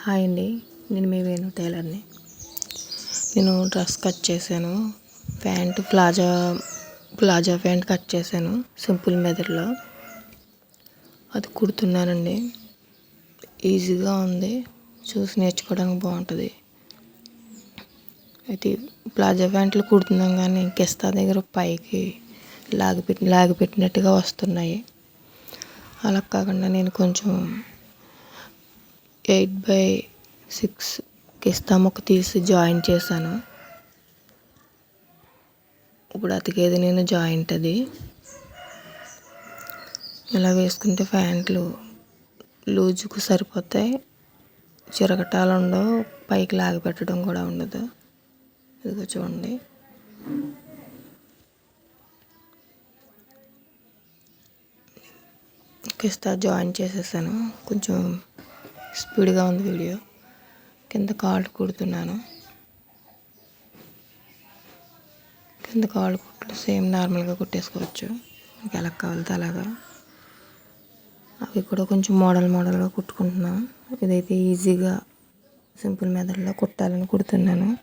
Hi అండి. నేను మీ వేణు టైలర్ని. నేను డ్రెస్ కట్ చేశాను. Pant palazzo palazzo pant cut చేశాను సింపుల్ మెథడ్లో అది కుడుతున్నానండి. ఈజీగా ఉంది. చూసి నేర్చుకోవడానికి బాగుంటుంది. అయితే ప్లాజా ప్యాంట్లు కుడుతున్నాం కానీ కిస్తా దగ్గర పైకి లాగిపెట్టి లాగిపెట్టినట్టుగా వస్తున్నాయి. అలా కాకుండా నేను కొంచెం ఎయిట్ బై సిక్స్ కిస్తా ముక్క తీసి జాయిన్ చేశాను. ఇప్పుడు అతికేది నేను జాయింట్ అది. ఇలా వేసుకుంటే ప్యాంట్లు లూజుకు సరిపోతాయి. చిరగటాలు ఉండవు. పైకి లాగి పెట్టడం కూడా ఉండదు. ఇదిగో చూడండి. కిస్తా జాయిన్ చేసేసాను. కొంచెం స్పీడ్గా ఉంది వీడియో. కింద కాళ్ళు కుడుతున్నాను. కింద కాళ్ళు కుట్లు సేమ్ నార్మల్గా కుట్టేసుకోవచ్చు. మనకి ఎలా కావాలితే అలాగా. అవి కూడా కొంచెం మోడల్ మోడల్గా కుట్టుకుంటున్నాను ఇదైతే ఈజీగా సింపుల్ మెథడ్లో కుట్టాలని కుడుతున్నాను.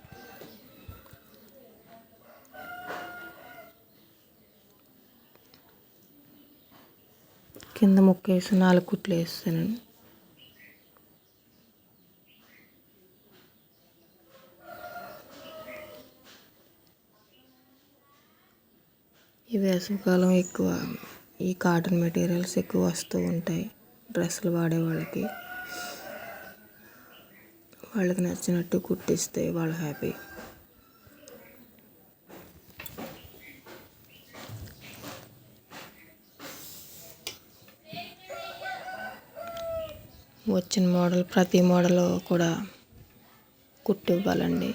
కింద ముక్క వేసి నాలుగు కుట్లు వేస్తాను. వేసవికాలం ఎక్కువ ఈ కాటన్ మెటీరియల్స్ ఎక్కువ వస్తూ ఉంటాయి. డ్రెస్సులు వాడే వాళ్ళకి. వాళ్ళకి నచ్చినట్టు కుట్టిస్తే వాళ్ళు హ్యాపీ. వచ్చిన మోడల్ ప్రతి మోడల్ కూడా కుట్టి ఇవ్వాలండి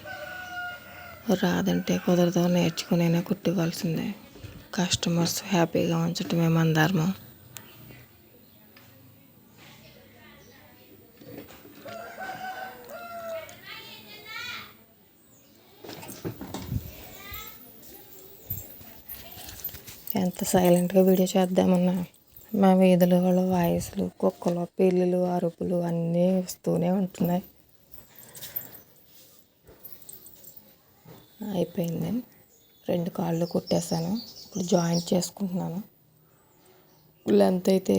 రాదంటే కుదరదు నేర్చుకునైనా కుట్టివ్వాల్సిందే. కస్టమర్స్ హ్యాపీగా ఉంచటమే మన ధర్మం. ఎంత సైలెంట్గా వీడియో చేద్దామన్నా మా వీధుల వాయిస్లు కుక్కలు పిల్లులు అరుపులు అన్నీ వస్తూనే ఉంటున్నాయి. అయిపోయింది. రెండు కాళ్ళు కుట్టేశాను. ఇప్పుడు జాయింట్ చేసుకుంటున్నాను. లెంత్ అయితే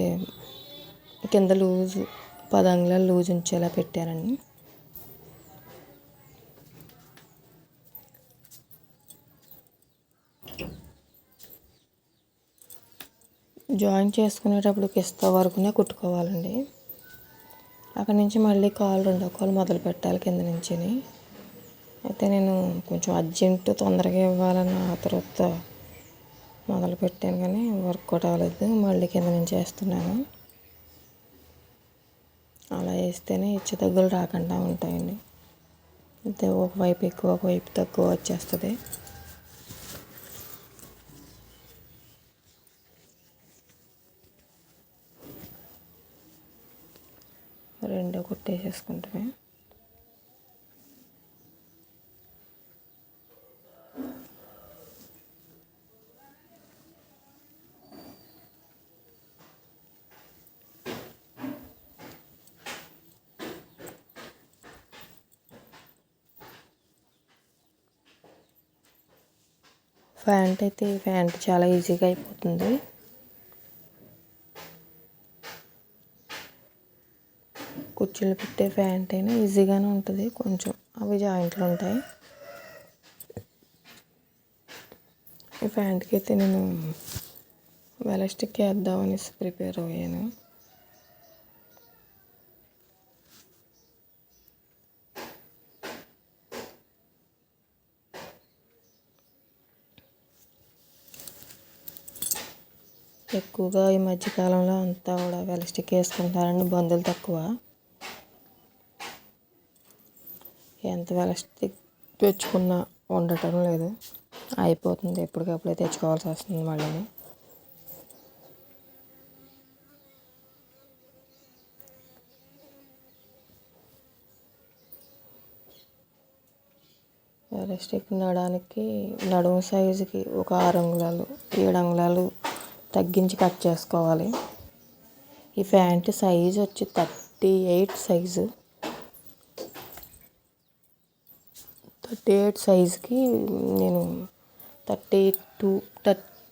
కింద లూజ్ పది అంగుళాలు లూజ్ ఉంచేలా పెట్టానండి జాయిన్ చేసుకునేటప్పుడు కిస్తా వరకునే కుట్టుకోవాలండి. అక్కడి నుంచి మళ్ళీ కాలు రెండో కాలు మొదలు పెట్టాలి కింద నుంచి అయితే నేను కొంచెం అర్జెంట్ తొందరగా ఇవ్వాలని ఆ తర్వాత మొదలు పెట్టాను కానీ వర్క్ కూడా అవ్వలేదు. మళ్ళీ కింద నుంచి వేస్తున్నాను. అలా వేస్తేనే ఇచ్చే దగ్గులు రాకుండా ఉంటాయండి. అయితే ఒకవైపు ఎక్కువ ఒకవైపు తక్కువ వచ్చేస్తుంది. రెండు కుట్టేసేసుకుంటే ప్యాంట్ అయితే ప్యాంట్ చాలా ఈజీగా అయిపోతుంది. కుర్చీలు పెట్టే ప్యాంట్ అయినా ఈజీగానే ఉంటుంది కొంచెం అవి జాయింట్లు ఉంటాయి. ఈ ప్యాంట్కి అయితే నేను వెలస్టిక్ వేద్దామనేసి ప్రిపేర్ అయ్యాను. ఎక్కువగా ఈ మధ్యకాలంలో అంతా కూడా వెలస్టిక్ వేసుకుంటారండి బంధువులు తక్కువ. ఎంత వెలస్టిక్ తెచ్చుకున్నా ఉండటం లేదు. అయిపోతుంది ఎప్పటికప్పుడే తెచ్చుకోవాల్సి వస్తుంది మళ్ళీ వెలస్టిక్ నడానికి నడుము సైజుకి ఒక ఆరు అంగుళాలు ఏడు అంగుళాలు తగ్గించి కట్ చేసుకోవాలి. ఈ ప్యాంట్ సైజ్ వచ్చి thirty eight size. Thirty eight సైజ్కి నేను థర్టీ టూ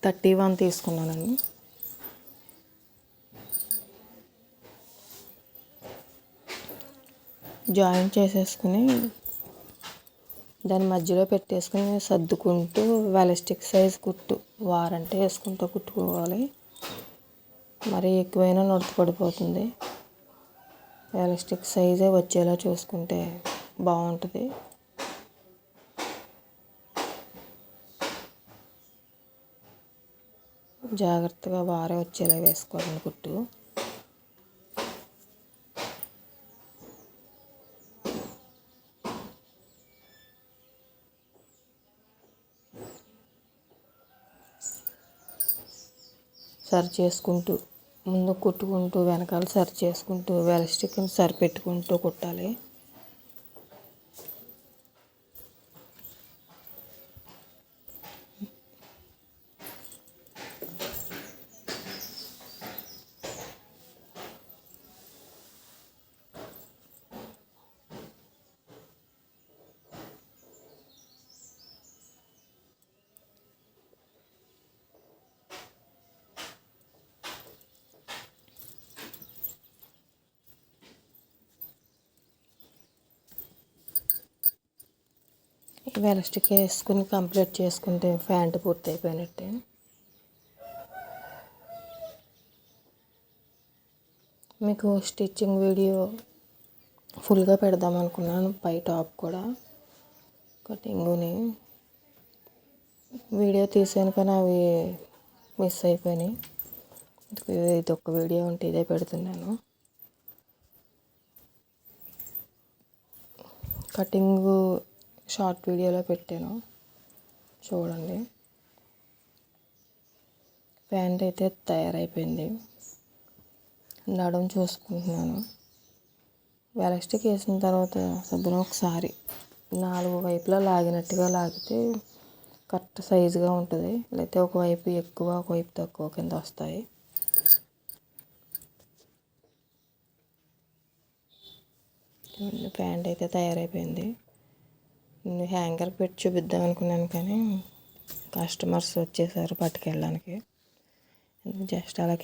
థర్టీ వన్ తీసుకున్నానండి. జాయిన్ చేసేసుకుని దాని మధ్యలో పెట్టేసుకుని సర్దుకుంటూ వెలస్టిక్ సైజ్ కుట్టు వారంటే వేసుకుంటూ కుట్టుకోవాలి. మరి ఎక్కువైనా నొడత పడిపోతుంది. వెలస్టిక్ సైజే వచ్చేలా చూసుకుంటే బాగుంటుంది. జాగ్రత్తగా వారే వచ్చేలా వేసుకోవాలని కుట్టు. సరి చేసుకుంటూ ముందు కుట్టుకుంటూ వెనకాల సరి చేసుకుంటూ వెలస్టిక్ని సరిపెట్టుకుంటూ కుట్టాలి. వెలస్టిక్ వేసుకుని కంప్లీట్ చేసుకుంటే ప్యాంట్ పూర్తి అయిపోయినట్టే మీకు స్టిచ్చింగ్ వీడియో ఫుల్గా పెడదాం అనుకున్నాను పై టాప్ కూడా కటింగుని. వీడియో తీసాను కానీ అవి మిస్ అయిపోయినాయి. ఇది ఒక వీడియో ఉంటే ఇదే పెడుతున్నాను. కటింగు షార్ట్ వీడియోలో పెట్టాను. చూడండి. ప్యాంట్ అయితే తయారైపోయింది. నడుం చూసుకుంటున్నాను. వెలస్టిక్ వేసిన తర్వాత శుభ్రం ఒకసారి నాలుగు వైపులా లాగినట్టుగా లాగితే కరెక్ట్ సైజుగా ఉంటుంది. లేకపోతే ఒకవైపు ఎక్కువ ఒకవైపు తక్కువ కింద వస్తాయి. ప్యాంట్ అయితే తయారైపోయింది. హ్యాంగర్ పెట్టి చూపిద్దాం అనుకున్నాను కానీ కస్టమర్స్ వచ్చేసారు పట్టుకెళ్ళడానికి. జస్ట్ అలా